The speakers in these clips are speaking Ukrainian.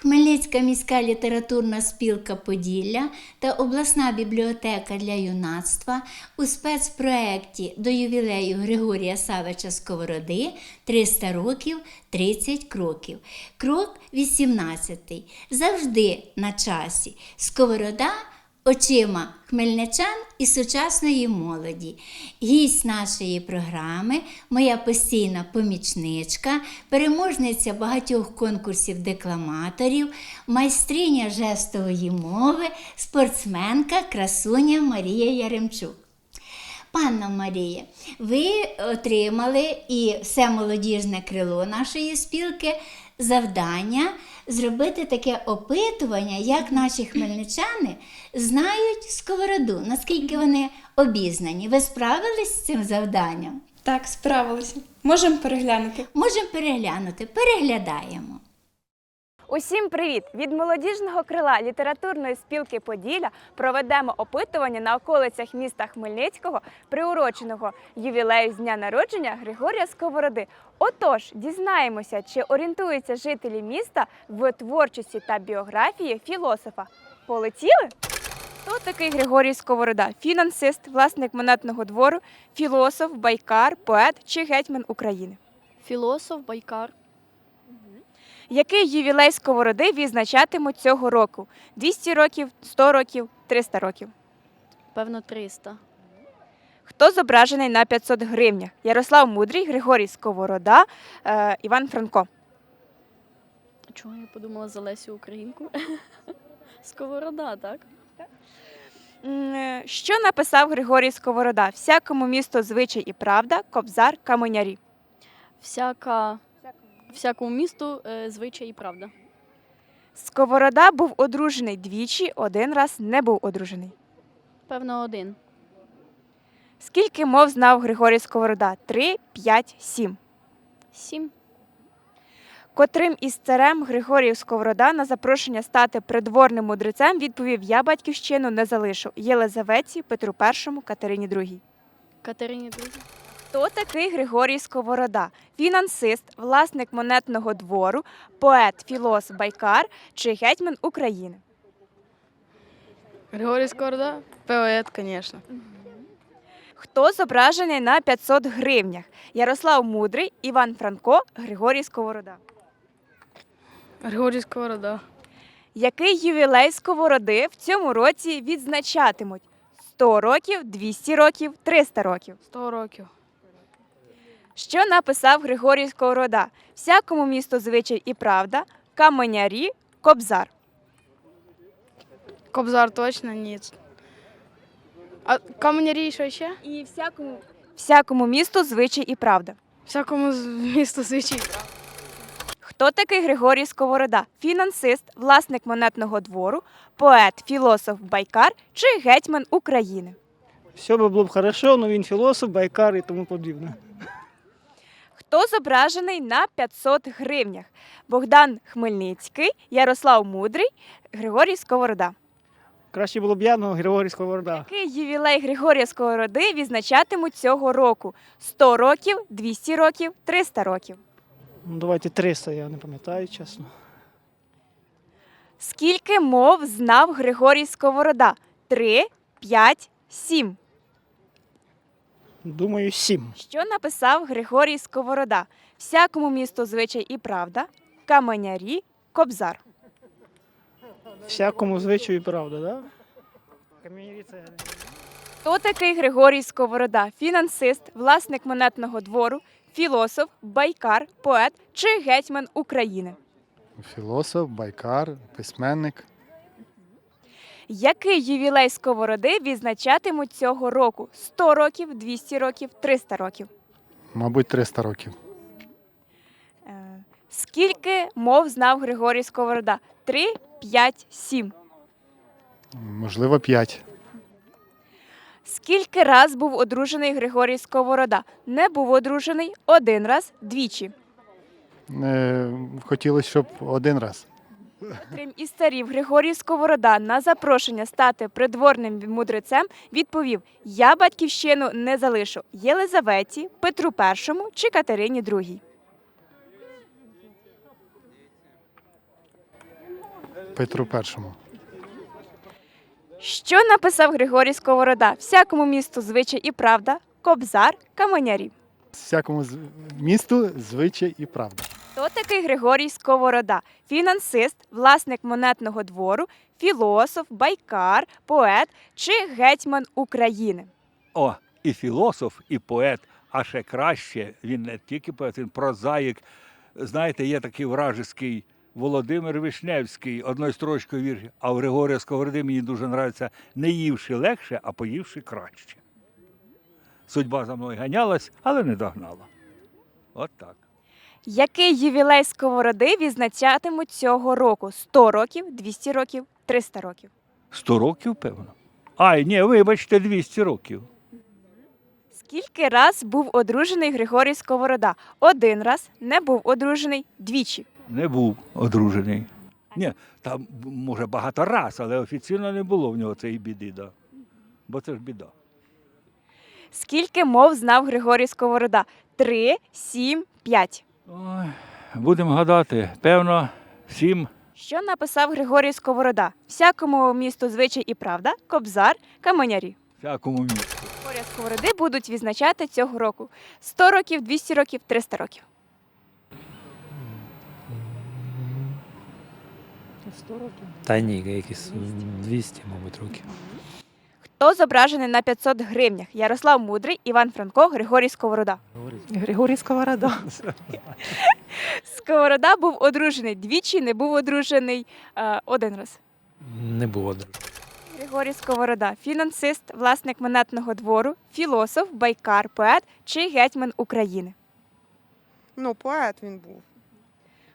Хмельницька міська літературна спілка Поділля та обласна бібліотека для юнацтва у спецпроекті до ювілею Григорія Савича Сковороди 300 років 30 кроків. Крок 18. Завжди на часі. Сковорода очима хмельничан і сучасної молоді. Гість нашої програми, моя постійна помічничка, переможниця багатьох конкурсів декламаторів, майстриня жестової мови, спортсменка, красуня Марія Яремчук. Панна Марія, ви отримали і все молодіжне крило нашої спілки завдання зробити таке опитування, як наші хмельничани знають сковороду, наскільки вони обізнані. Ви справились з цим завданням? Так, справилися. Можемо переглянути. Можемо переглянути, переглядаємо. Усім привіт! Від молодіжного крила літературної спілки Поділля проведемо опитування на околицях міста Хмельницького, приуроченого ювілею з дня народження Григорія Сковороди. Отож, дізнаємося, чи орієнтуються жителі міста в творчості та біографії філософа. Полетіли? Хто такий Григорій Сковорода? Фінансист, власник монетного двору, філософ, байкар, поет чи гетьман України? Філософ, байкар. Який ювілей сковороди відзначатимуть цього року? 200 років, 100 років, 300 років. Певно, 300. Хто зображений на 500 гривнях? Ярослав Мудрий, Григорій Сковорода, е, Іван Франко. Чого я подумала за Лесю Українку? Сковорода, так? М, е, Що написав Григорій Сковорода? Всякому місто звичай і правда, кобзар, каменярі. Всяка, всякому місту е, звичай і правда. Сковорода був одружений двічі, один раз не був одружений. Певно, один. Скільки мов знав Григорій Сковорода? Три, п'ять, сім. Сім. Котрим із царем Григорій Сковорода на запрошення стати придворним мудрецем відповів: Я батьківщину не залишу Єлизаветі, Петру І, Катерині II. Катерині друзі. Хто такий Григорій Сковорода? Фінансист, власник монетного двору, поет, філософ, байкар чи гетьман України? Григорий Скорода? Поэт, конечно. Хто зображений на 500 гривнях? Ярослав Мудрий, Іван Франко, Григорій Сковорода. Григорий Сковорода. Який ювілей Сковороди в цьому році відзначатимуть? 100 років, 200 років, 300 років. 100 років. Що написав Григорій Сковорода? Всякому місту звичай і правда, каменярі, кобзар. Кобзар точно нет. А каменярі що ще? І всякому всякому місту звичай і правда. Всякому місту звичай. Хто такий Григорій Сковорода? Фінансист, власник монетного двору, поет, філософ, байкар чи гетьман України? Все би було б хорошо, але він філософ, байкар і тому подібне. Хто зображений на 500 гривнях? Богдан Хмельницький, Ярослав Мудрий, Григорій Сковорода. Краще було б Яного Григорій Сковорода. Який ювілей Григорія Сковороди відзначатимуть цього року? 100 років, 200 років, 300 років. Ну, давайте 300, я не пам'ятаю, чесно. Скільки мов знав Григорій Сковорода? 3, 5, 7. Думаю, 7. Що написав Григорій Сковорода? Всякому місту звичай і правда, каменярі, кобзар. Всякому звичаю правда, да? Кам'янірі це Хто такий Григорій Сковорода? Фінансист, власник монетного двору, філософ, байкар, поет чи гетьман України? Філософ, байкар, письменник. Який ювілей Сковороди відзначатимуть цього року? 100 років, 200 років, 300 років. Мабуть, 300 років. Е, Скільки мов знав Григорій Сковорода? 3, 5, 7. Можливо, 5. Скільки раз був одружений Григорій Сковорода? Не був одружений один раз, двічі. Е, хотілося, щоб один раз. Крім із царів Григорій Сковорода на запрошення стати придворним мудрецем відповів: Я батьківщину не залишу Єлизаветі, Петру І чи Катерині II. Петру Першому. Що написав Григорій Сковорода? Всякому місту звичай і правда, кобзар, каменярі. Всякому з- місту звичай і правда. Хто такий Григорій Сковорода? Фінансист, власник монетного двору, філософ, байкар, поет чи гетьман України? О, і філософ, і поет, а ще краще, він не тільки поет, він прозаїк. Знаєте, є такий вражеський Володимир Вишневський, одною строчкою вірш, а у Григорія Сковороди мені дуже подобається не ївши легше, а поївши краще. Судьба за мною ганялась, але не догнала. От так. Який ювілей Сковороди відзначатимуть цього року? 100 років, 200 років, 300 років. Сто років, певно. Ай, ні, вибачте, 200 років. Скільки раз був одружений Григорій Сковорода? Один раз, не був одружений двічі. Не був одружений. Ні, там може багато раз, але офіційно не було в нього цієї біди, да. бо це ж біда. Скільки мов знав Григорій Сковорода? Три, сім, п'ять. Ой, будемо гадати, певно, сім. Що написав Григорій Сковорода? Всякому місту звичай і правда, кобзар, каменярі. всякому місту. Григорія Сковороди будуть відзначати цього року. 100 років, 200 років, 300 років. Та ні, якісь 200, мабуть, років. Хто зображений на 500 гривнях? Ярослав Мудрий, Іван Франко, Григорій Сковорода. Григорій Сковорода. Сковорода був одружений двічі, не був одружений е, один раз. Не було. друг. Григорій Сковорода, фінансист, власник монетного двору, філософ, байкар, поет чи гетьман України. Ну, поет він був.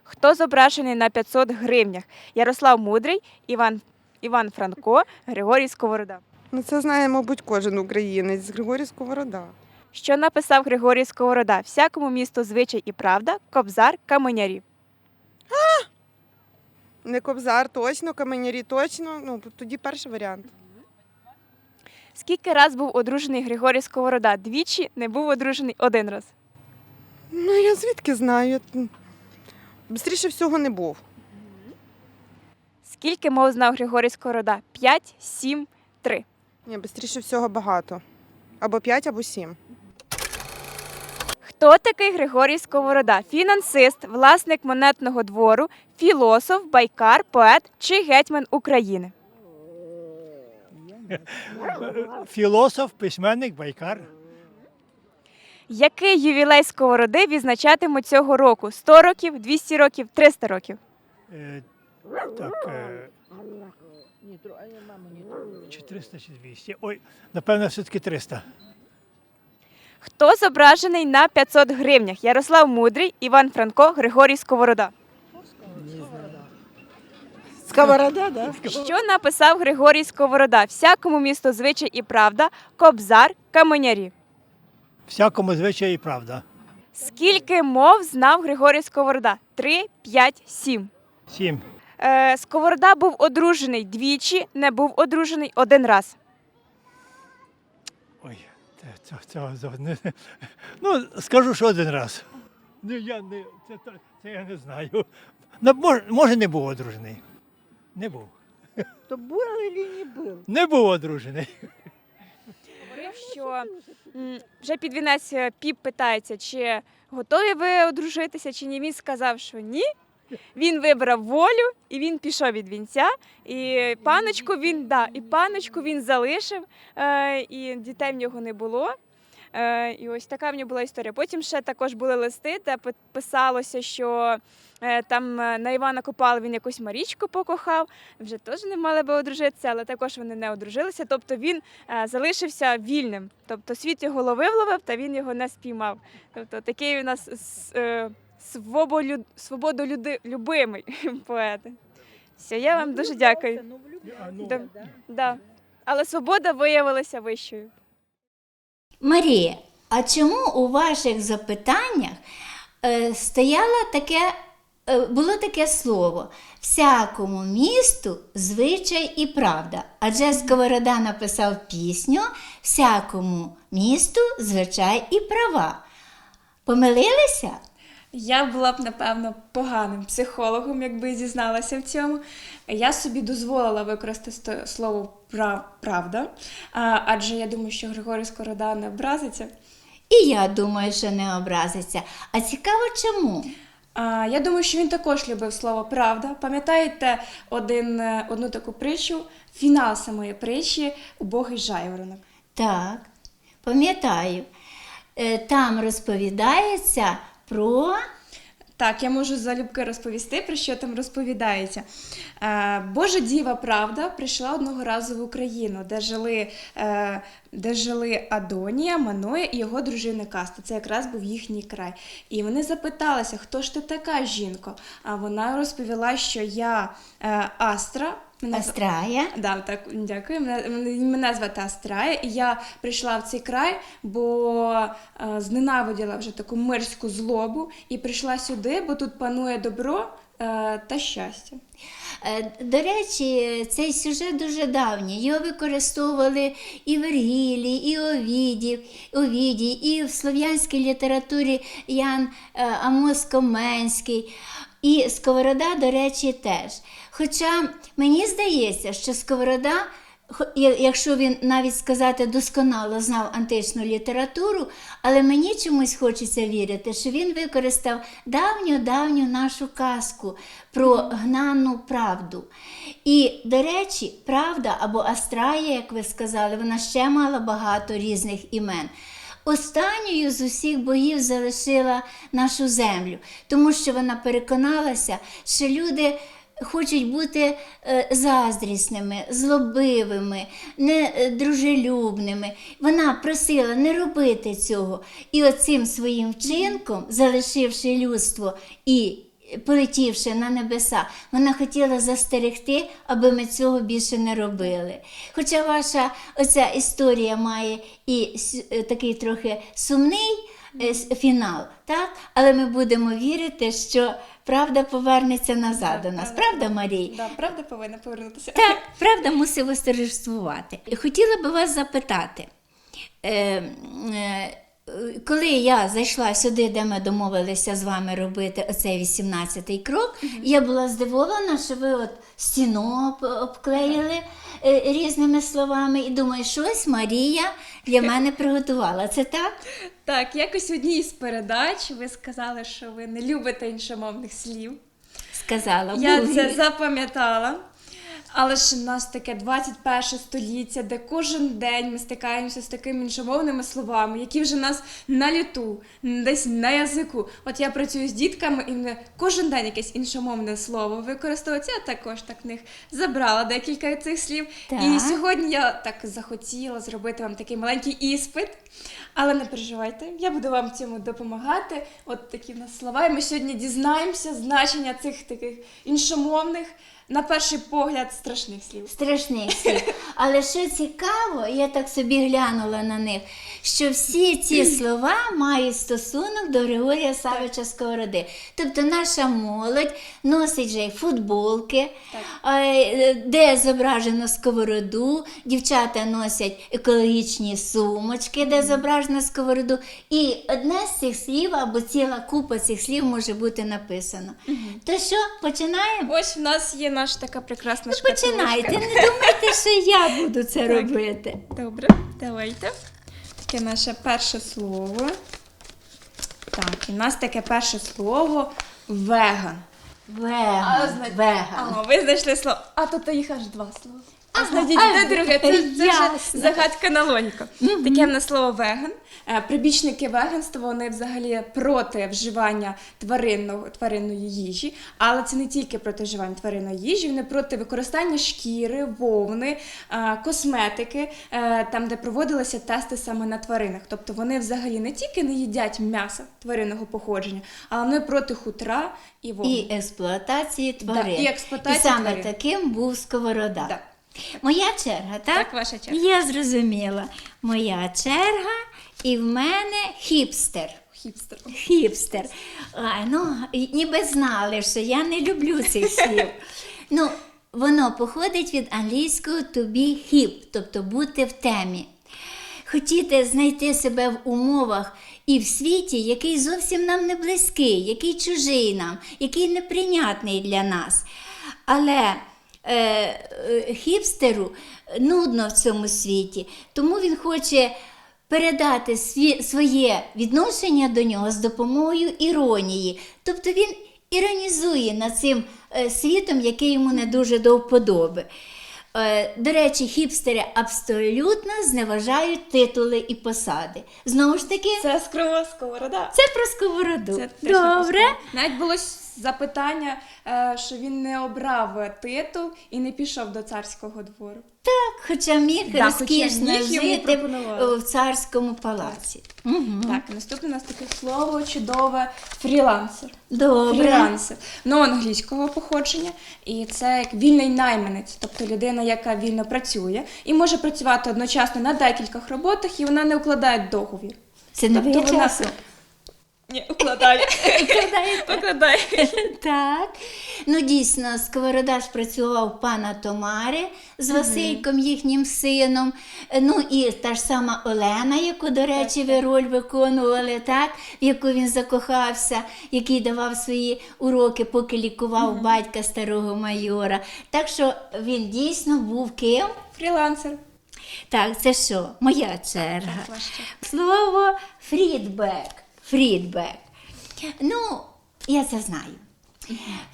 Хто зображений на 500 гривнях? Ярослав Мудрий, Іван, Іван Франко, Григорій Сковорода. Ну, це знає, мабуть, кожен українець. Григорій Сковорода. Що написав Григорій Сковорода? Всякому місту звичай і правда, кобзар, каменярі. Не Кобзар точно, Каменярі точно. Ну, тоді перший варіант. Скільки раз був одружений Григорій Сковорода? Двічі не був одружений один раз. Ну, я звідки знаю? Бистріше всього не був. Скільки мов знав Григорій Сковорода? П'ять, сім, три. Ні, бистріше всього багато. Або п'ять, або сім. Хто такий Григорій Сковорода? Фінансист, власник монетного двору, філософ, байкар, поет чи гетьман України? Філософ, письменник, байкар. Який ювілей Сковороди відзначатимуть цього року? 100 років, 200 років, 300 років. Е, так, е, чи 300, чи 200. Ой, напевно, все-таки 300. Хто зображений на 500 гривнях? Ярослав Мудрий, Іван Франко, Григорій Сковорода. Сковорода, да? Що написав Григорій Сковорода? Всякому місту звичай і правда, кобзар, каменярі. Всякому звичай і правда. Скільки мов знав Григорій Сковорода? Три, п'ять, сім. Сім. Е, Сковорода був одружений двічі, не був одружений один раз. Ой, це, це, це, це, не- ну, скажу, що один раз. Ну, я не, це, це, це я не знаю. Ну, може, може, не був одружений. Не був. То був чи не був? Не був одружений. Говорив, що м, вже під вінець е, піп питається, чи готові ви одружитися, чи ні. Він сказав, що ні. Він вибрав волю і він пішов від вінця. І паночку він да, і паночку він залишив, е, і дітей в нього не було. Е, і ось така в нього була історія. Потім ще також були листи, де пи- писалося, що е, там на Івана Купала він якусь Марічку покохав. Вже теж не мали би одружитися, але також вони не одружилися. Тобто він залишився вільним. Тобто світ його ловив, ловив, та він його не спіймав. Тобто такий у нас своболю- свободолюбимий поет. Все, я вам дуже дякую. Да, да. Але свобода виявилася вищою. Марія, а чому у ваших запитаннях е, стояло таке, е, було таке слово всякому місту звичай і правда? Адже Сковорода написав пісню всякому місту звичай і права. Помилилися? Я була б, напевно, поганим психологом, якби зізналася в цьому. Я собі дозволила використати слово правда, адже я думаю, що Григорій Скорода не образиться. І я думаю, що не образиться. А цікаво, чому? А, я думаю, що він також любив слово правда. Пам'ятаєте один, е, одну таку притчу, фінал самої притчі Убогий жайворонок. Так, пам'ятаю. Е, Там розповідається про. Так, я можу залюбки розповісти, про що там розповідається. Е, Божа діва правда прийшла одного разу в Україну, де жили, е, де жили Адонія, Маноя і його дружина Каста. Це якраз був їхній край. І вони запиталися, хто ж ти така жінко? А вона розповіла, що я е, Астра. Мене Астрая. Да, так, дякую. Мене, мене- звати Астрая, і я прийшла в цей край, бо е, зненавиділа вже таку мирську злобу і прийшла сюди, бо тут панує добро е, та щастя. Е, До речі, цей сюжет дуже давній. Його використовували і в Вергілі, і Овідів, Овідій, і в слов'янській літературі Ян е, Амос Коменський. І Сковорода, до речі, теж. Хоча мені здається, що Сковорода, якщо він навіть сказати досконало знав античну літературу, але мені чомусь хочеться вірити, що він використав давню-давню нашу казку про гнану правду. І, до речі, правда або Астрая, як ви сказали, вона ще мала багато різних імен. Останньою з усіх богів залишила нашу землю, тому що вона переконалася, що люди хочуть бути е, заздрісними, злобивими, недружелюбними. Вона просила не робити цього. І оцим своїм вчинком, залишивши людство і полетівши на небеса, вона хотіла застерегти, аби ми цього більше не робили. Хоча ваша оця історія має і е, такий трохи сумний е, фінал, так? але ми будемо вірити, що правда повернеться назад до нас. Правда, Марій? Да, правда повинна повернутися. Так, правда мусить восторжествувати. Хотіла би вас запитати. Е, е, коли я зайшла сюди, де ми домовилися з вами робити оцей 18-й крок, я була здивована, що ви от стіну обклеїли е, різними словами, і думаю, щось Марія для мене приготувала. Це так? Так, якось в одній з передач ви сказали, що ви не любите іншомовних слів. Сказала. Я це запам'ятала. Але ж у нас таке 21 століття, де кожен день ми стикаємося з такими іншомовними словами, які вже в нас на літу, десь на язику. От я працюю з дітками, і мене кожен день якесь іншомовне слово використовується. Я також так в них забрала декілька цих слів. Так. І сьогодні я так захотіла зробити вам такий маленький іспит. Але не переживайте, я буду вам цьому допомагати. От такі в нас слова. І ми сьогодні дізнаємося значення цих таких іншомовних, на перший погляд, страшних слів. страшних слів. Але що цікаво, я так собі глянула на них, що всі ці слова мають стосунок до Григорія Савича Сковороди. Тобто наша молодь носить же й футболки, е, де зображено сковороду, дівчата носять екологічні сумочки, де зображено сковороду. І одне з цих слів або ціла купа цих слів може бути написано. То що, починаємо? Ось в нас є наша така прекрасна Ну, шкатулочка. починайте, не думайте, що я буду це Так. робити. Добре, давайте. Таке наше перше слово. Так, і в нас таке перше слово веган. Веган, веган. А, ви знайшли слово. А тут їх аж два слова. Де друге, це, це вже загадка на лонько. Таке в нас слово веган. Е, Прибічники веганства вони взагалі проти вживання тваринного, тваринної їжі, але це не тільки проти вживання тваринної їжі, вони проти використання шкіри, вовни, е, косметики, е, там, де проводилися тести саме на тваринах. Тобто вони взагалі не тільки не їдять м'яса тваринного походження, але вони проти хутра і вовни. І експлуатації тварин. і експлуатації І саме тварин. таким був сковорода. Да. Моя черга, так? Так, ваша черга. Я зрозуміла. Моя черга, і в мене хіпстер. Хіпстер. Хіпстер. А, ну, ніби знали, що я не люблю цих слів. Ну, воно походить від англійського to be hip, тобто бути в темі. хотіти знайти себе в умовах і в світі, який зовсім нам не близький, який чужий нам, який неприйнятний для нас. Але хіпстеру нудно в цьому світі, тому він хоче передати сві, своє відношення до нього з допомогою іронії. Тобто він іронізує над цим е, світом, який йому не дуже до вподоби. Е, До речі, хіпстери абсолютно зневажають титули і посади. Знову ж таки, це, Це скрова сковорода. про сковороду. Це Добре. Навіть було запитання, е, що він не обрав титул і не пішов до царського двору. Хоча міг Да, розкішно хоча міг, йому жити в царському палаці. Мгм. Так, наступне у нас таке слово чудове фрілансер. Добре. Фрілансер. Ну, англійського походження, і це як вільний найманець, тобто людина, яка вільно працює і може працювати одночасно на декількох роботах, і вона не укладає договір. Це не Тобто вона- часу. Ні, укладає. Укладає. Так. Ну, дійсно, Сковорода ж працював пана Томари з Васильком, їхнім сином. Ну і та ж сама Олена, яку, до речі, ви роль виконували, так, в яку він закохався, який давав свої уроки, поки лікував батька старого майора. Так що він дійсно був ким? Фрілансер. Так, це що? Моя черга. Слово фрідбек. Фрідбек. Ну, я це знаю.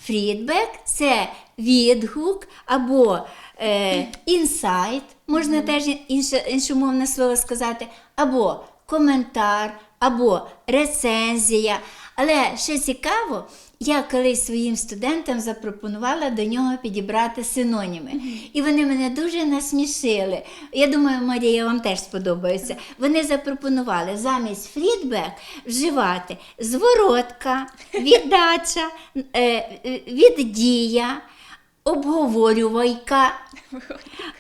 Фрідбек це відгук або е, інсайт, можна теж інше, іншомовне слово сказати, або коментар, або рецензія. Але що цікаво, я колись своїм студентам запропонувала до нього підібрати синоніми. І вони мене дуже насмішили. Я думаю, Марія, вам теж сподобається. Вони запропонували замість фрідбек вживати зворотка, віддача, е, віддія, обговорювайка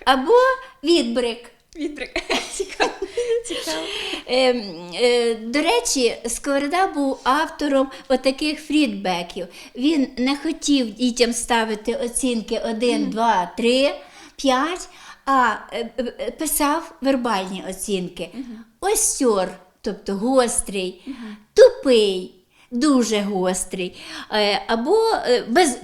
або відбрик. Відрик. Цікаво. Цікаво. Е, е, до речі, Сковорода був автором отаких фрідбеків. Він не хотів дітям ставити оцінки 1, 2, 3, 5, а е, е, писав вербальні оцінки. Осьор, тобто гострий, тупий. Дуже гострий, е, або е, без,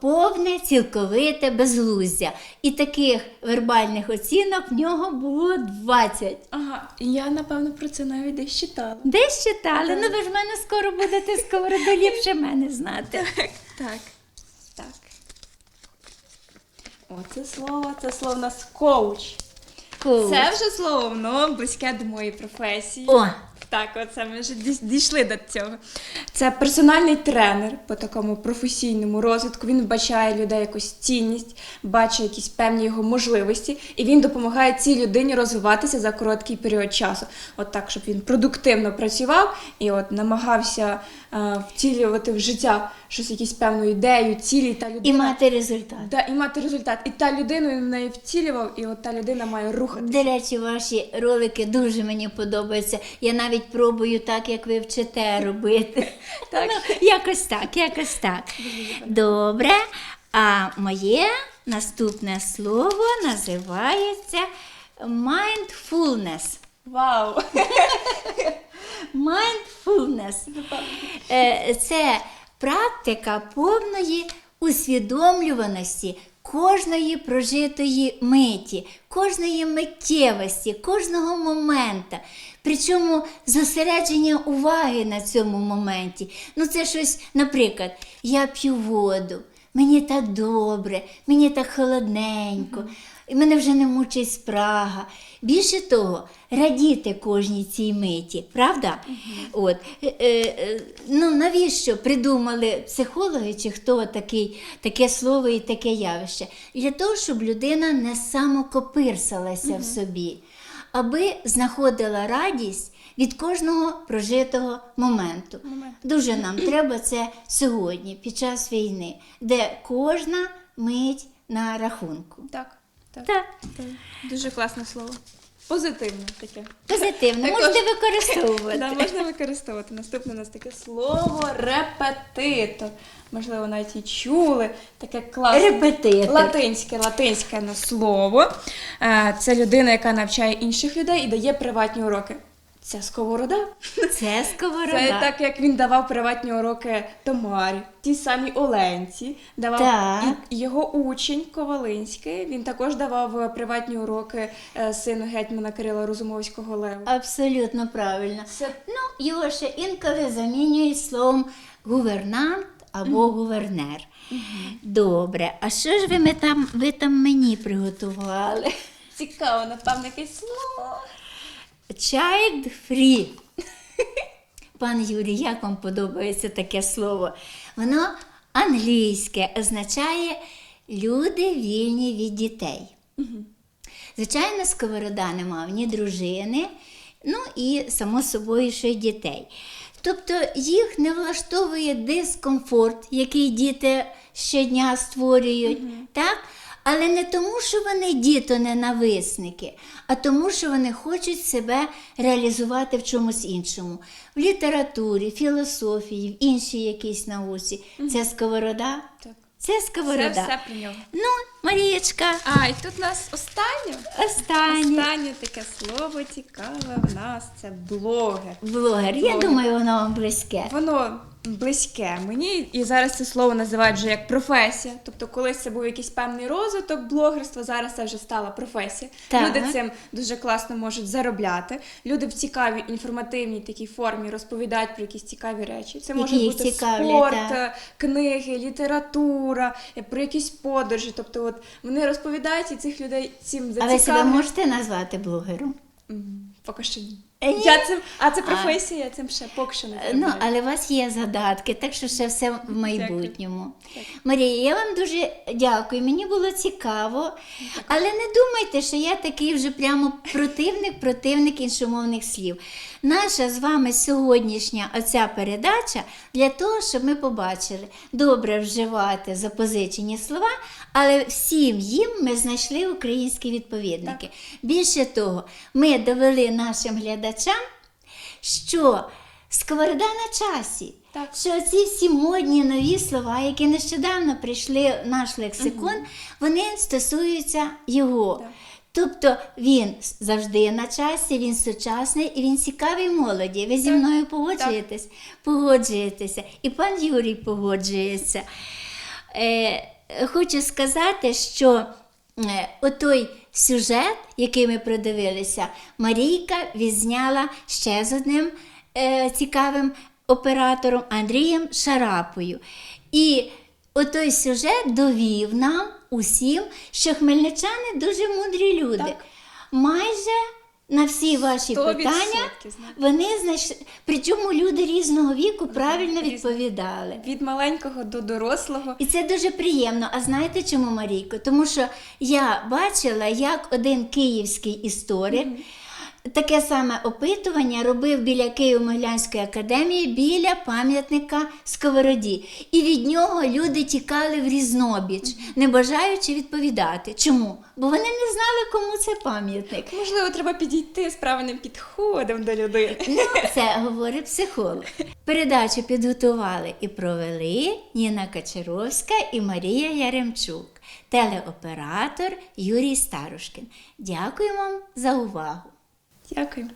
повне, цілковите безглуздя. І таких вербальних оцінок в нього було 20. Ага, я напевно про це навіть десь читала. Десь читали, ну ви ж мене скоро будете сковороду ліпше мене знати. Так. Так. О, це слово, це слово у нас коуч. Коуч. Це вже слово, воно близьке до моєї професії. О, Так, оце ми вже дійшли до цього. Це персональний тренер по такому професійному розвитку. Він вбачає людей якусь цінність, бачить якісь певні його можливості, і він допомагає цій людині розвиватися за короткий період часу. От так, щоб він продуктивно працював і от намагався е, втілювати в життя щось, якусь певну ідею, цілі, та людина. і мати результат. Да, і мати результат. І та людина він в неї втілював, і от та людина має рухати. До речі, ваші ролики дуже мені подобаються. Я навіть пробую так, як ви вчите робити. Так. Ну, якось так, якось так. Добре. А моє наступне слово називається mindfulness. Вау! Mindfulness. Е, Це практика повної усвідомлюваності кожної прожитої миті, кожної миттєвості, кожного момента. Причому зосередження уваги на цьому моменті. Ну, це щось, наприклад, я п'ю воду, мені так добре, мені так холодненько, і мене вже не мучить спрага. Більше того, радіти кожній цій миті, правда? От, е, е, ну, навіщо придумали психологи чи хто такий, таке слово і таке явище? Для того, щоб людина не самокопирсалася в собі, аби знаходила радість від кожного прожитого моменту. Дуже нам треба це сьогодні, під час війни, де кожна мить на рахунку. Так, так. Так. Дуже класне слово. Позитивне таке. Позитивне, Також- можете використовувати. Да, можна використовувати. Наступне у нас таке слово репетитор. Можливо, навіть і чули. Таке класне. Репетитор. Латинське, латинське на слово. Е, Це людина, яка навчає інших людей і дає приватні уроки. Це сковорода. Це сковорода. Це так, як він давав приватні уроки Томарі, ті самі Оленці, давав Так. і його учень Ковалинський. Він також давав е, приватні уроки е, сину гетьмана Кирила Розумовського Леву. Абсолютно правильно. Це Ну, його ще інколи замінюють словом гувернант або гувернер. Добре, а що ж ви, ми там, ви там мені приготували? цікаво, напевно, якесь слово. Child free. Пан Юрій, як вам подобається таке слово? Воно англійське означає люди вільні від дітей. Звичайно, сковорода не мав ні дружини, ну і само собою, що й дітей. Тобто їх не влаштовує дискомфорт, який діти щодня створюють, так? Але не тому, що вони діто-ненависники, а тому, що вони хочуть себе реалізувати в чомусь іншому. В літературі, філософії, в іншій якійсь науці. Це сковорода? Так. Це сковорода. Це все про нього. Ну, Марієчка, А, і тут у нас останнє. останнє. Останнє таке слово цікаве в нас це блогер. Блогер. Я Блогер. думаю, воно вам близьке. Воно близьке мені, і зараз це слово називають вже як професія. Тобто, колись це був якийсь певний розвиток блогерства, зараз це вже стала професія. Так. Люди цим дуже класно можуть заробляти. Люди в цікавій інформативній такій формі розповідають про якісь цікаві речі. Це може Які бути цікавлять, спорт, так. книги, література, е, про якісь подорожі. Тобто, от вони розповідають і цих людей цим А ви себе можете назвати блогером? Поки що ні. Е? Я цим, а це професія, я цим ще поки що не Ну, але у вас є задатки, так що ще все в майбутньому. Марія, я вам дуже дякую. Мені було цікаво. Але не думайте, що я такий вже прямо противник, противник іншомовних слів. Наша з вами сьогоднішня оця передача для того, щоб ми побачили добре вживати запозичені слова, але всім їм ми знайшли українські відповідники. Більше того, ми довели нашим глядачам, що сковорода на часі. Так. Що ці всі модні нові слова, які нещодавно прийшли в наш лексикон, вони стосуються його. Так. Тобто він завжди на часі, він сучасний і він цікавий молоді. Ви зі мною погоджуєтесь? Погоджуєтеся. І пан Юрій погоджується. Е, хочу сказати, що е, отой сюжет, який ми продивилися, Марійка відзняла ще з одним е, цікавим оператором Андрієм Шарапою. І отой сюжет довів нам усім, що хмельничани дуже мудрі люди. Так. Майже на всі ваші питання вони знайшли. Причому люди різного віку правильно відповідали. Від маленького до дорослого. І це дуже приємно. А знаєте чому, Марійко? Тому що я бачила, як один київський історик таке саме опитування робив біля Києво-Могилянської академії біля пам'ятника Сковороді. І від нього люди тікали в різнобіч, не бажаючи відповідати. Чому? Бо вони не знали, кому це пам'ятник. Можливо, треба підійти з правильним підходом до людини. Ну, це говорить психолог. Передачу підготували і провели Ніна Качаровська і Марія Яремчук, телеоператор Юрій Старушкін. Дякую вам за увагу. Дякую.